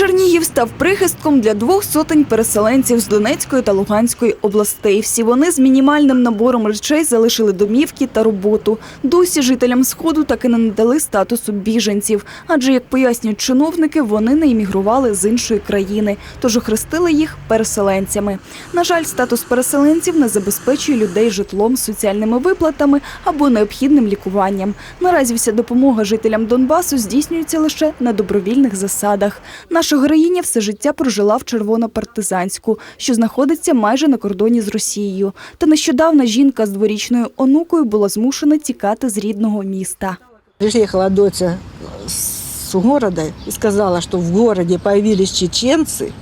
Чернігів став прихистком для двох сотень переселенців з Донецької та Луганської областей. Всі вони з мінімальним набором речей залишили домівки та роботу. Досі жителям сходу таки не надали статусу біженців, адже як пояснюють чиновники, вони не іммігрували з іншої країни, тож охрестили їх переселенцями. На жаль, статус переселенців не забезпечує людей житлом, соціальними виплатами або необхідним лікуванням. Наразі вся допомога жителям Донбасу здійснюється лише на добровільних засадах. Наша героїня все життя прожила в Червонопартизанську, що знаходиться майже на кордоні з Росією. Та нещодавно жінка з дворічною онукою була змушена тікати з рідного міста. Приехала доча с города и сказала, что в городе появились чеченцы.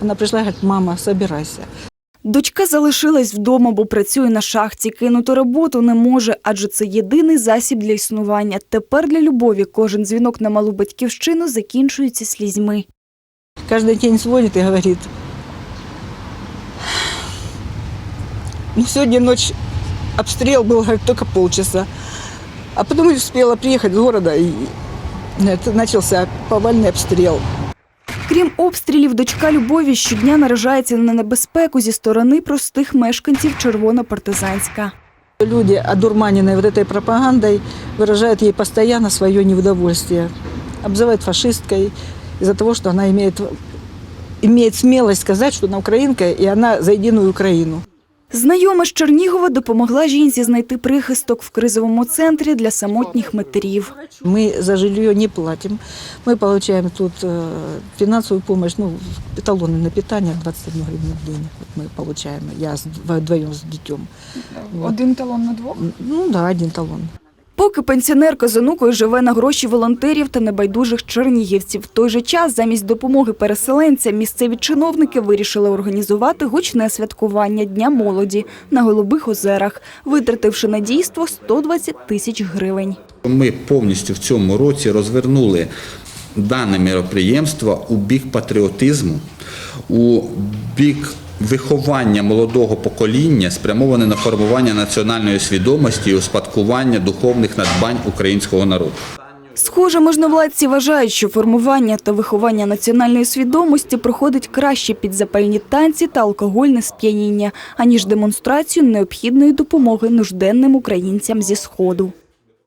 Она пришла и говорит, мама, собирайся. Дочка залишилась вдома, бо працює на шахті. Кинути роботу не може, адже це єдиний засіб для існування. Тепер для любові кожен дзвінок на малу батьківщину закінчується слізьми Каждый день звонит и говорит, ну сегодня ночь обстрел был, говорит, только полчаса. А потом я успела приехать с города и это начался повальный обстрел. Крім обстрілів, дочка Любові щодня наражається на небезпеку зі сторони простих мешканців Червонопартизанська. Люди, одурманенные вот этой пропагандой, выражают ей постоянно свое неудовольствие. Обзывают фашисткой из-за того, что она имеет, имеет смелость сказать, что она украинка, и она за единую Украину. Знайома з Чернігова допомогла жінці знайти прихисток в кризовому центрі для самотніх матерів. Мы за жилье не платим. Мы получаем тут э, финансовую помощь, ну, талоны на питание 21 гривну в день. Вот мы получаем, я с- вдвоем с детем. Вот. Один талон на двох. Ну да, один талон. Поки пенсіонерка з онукою живе на гроші волонтерів та небайдужих чернігівців. В той же час замість допомоги переселенцям місцеві чиновники вирішили організувати гучне святкування Дня молоді на Голубих озерах, витративши на дійство 120 тисяч гривень. Ми повністю в цьому році розвернули дане мероприємство у бік патріотизму, у бік виховання молодого покоління, спрямоване на формування національної свідомості і успадкування духовних надбань українського народу. Схоже, можновладці вважають, що формування та виховання національної свідомості проходить краще під запальні танці та алкогольне сп'яніння, аніж демонстрацію необхідної допомоги нужденним українцям зі Сходу.